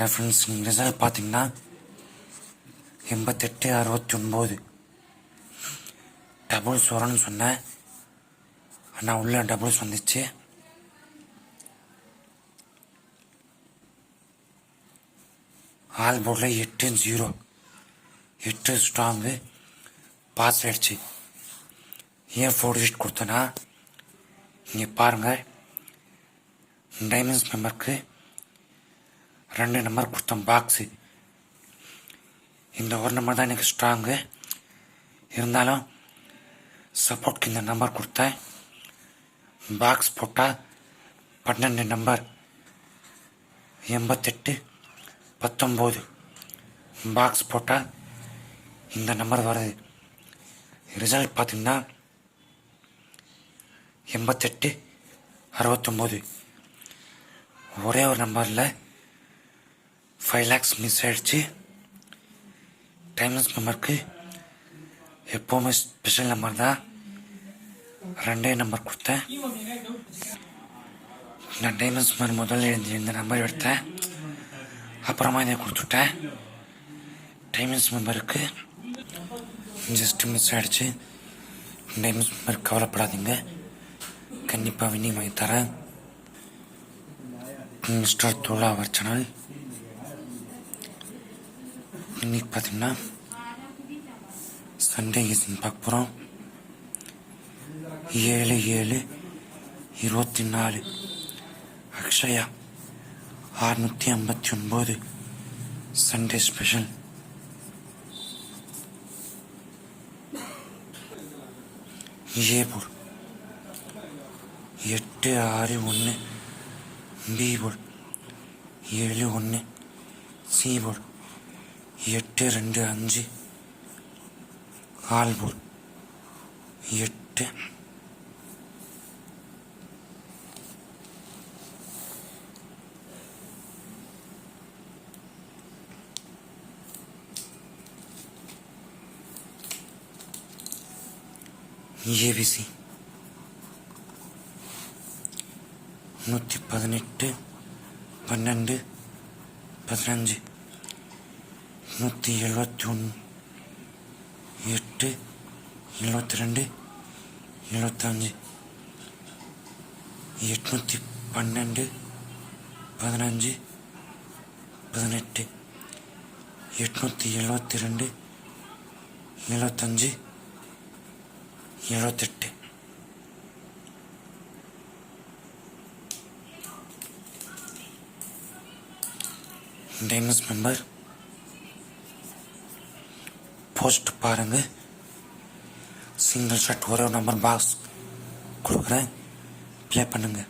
Reference result பார்த்தீங்கன்னா எண்பத்தெட்டு அறுபத்தி ஒம்பது டபுள்ஸ் வரும்னு சொன்னேன். ஆனால் உள்ள டபுள்ஸ் வந்துச்சு ஆல் போர்டில் எட்டு ஜீரோ எட்டு ஸ்ட்ராங்கு பாஸ் ஆயிடுச்சு. ஏன் ஃபோர் டிஜிட் கொடுத்தேன்னா இங்கே பாருங்கள் டைமண்ட்ஸ் மெம்பருக்கு ரெண்டு நம்பர் கொடுத்தோம் பாக்ஸு இந்த ஒரு நம்பர் தான் எனக்கு ஸ்ட்ராங்கு இருந்தாலும் சப்போர்ட்க்கு இந்த நம்பர் கொடுத்தேன். பாக்ஸ் போட்டால் பன்னெண்டு நம்பர் எண்பத்தெட்டு பத்தொம்போது. பாக்ஸ் போட்டால் இந்த நம்பர் வருது. ரிசல்ட் பார்த்தீங்கன்னா எண்பத்தெட்டு அறுபத்தொம்போது. ஒரே ஒரு நம்பரில் ஃபைவ் லேக்ஸ் மிஸ் ஆகிடுச்சு டைம்லெஸ் மெம்பருக்கு எப்போவுமே ஸ்பெஷல் நம்பர் தான் ரெண்டே நம்பர் கொடுத்தேன் நான் டைமண்ட்ஸ் மாதிரி முதல்ல எழுதி இந்த நம்பர் எடுத்தேன் அப்புறமா இதை கொடுத்துட்டேன் டைமண்ட்ஸ் மெம்பருக்கு ஜஸ்ட் மிஸ் ஆகிடுச்சு டைமண்ட்ஸ் மெம்பர் கவலைப்படாதீங்க கண்டிப்பாக வினி தரேன் மிஸ்டர் தோலா அவர் சேனல் இன்னைக்கு பார்த்தீங்கன்னா சண்டே ஈசன் பார்க்க போகிறோம் ஏழு ஏழு இருபத்தி நாலு அக்ஷயா அறுநூற்றி ஐம்பத்தி ஒன்பது. சண்டே ஸ்பெஷல் ஏ எட்டு ஆறு ஒன்று பி போர்டு ஏழு ஒன்று சி போர்டு எட்டு ரெண்டு அஞ்சு. ஆல் எட்டு. ஏபிசி. நூற்றி பதினெட்டு பன்னெண்டு பதினஞ்சு. நூற்றி எழுபத்தி ஒன்று எட்டு எழுபத்தி ரெண்டு எழுபத்தஞ்சு எட்நூற்றி பன்னெண்டு பதினஞ்சு பதினெட்டு எட்நூற்றி எழுபத்தி ரெண்டு எழுபத்தஞ்சு எழுபத்தெட்டு டைமஸ் மெம்பர் போஸ்ட் பாருங்க. சிங்கிள் ஷாட் ஒரே நம்பர் பாக்ஸ் கொடுக்குறேன். ப்ளே பண்ணுங்கள்